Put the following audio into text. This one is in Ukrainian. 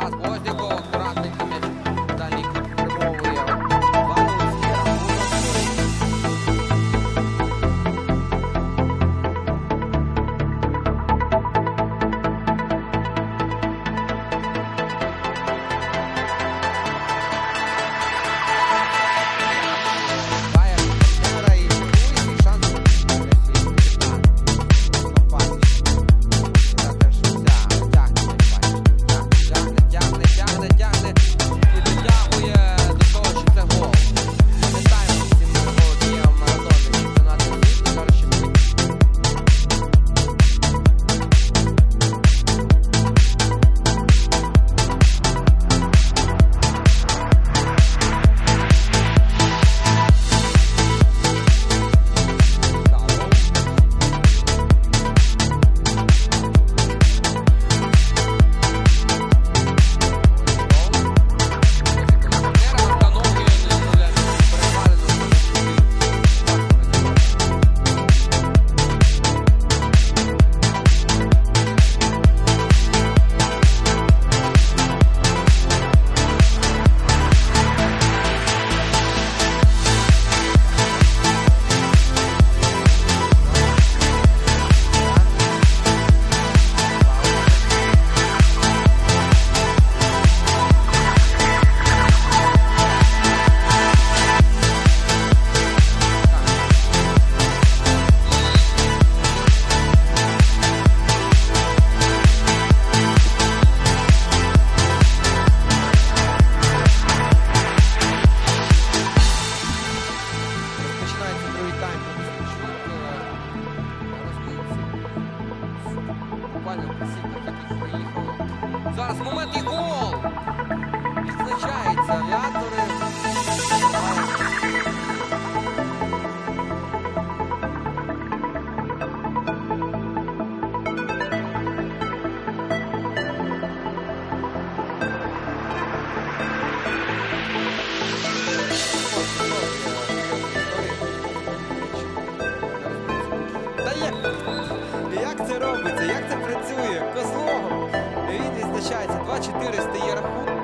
As boas de. Як це працює? Козлогом. Він відзначається 2-4 стає рахунок.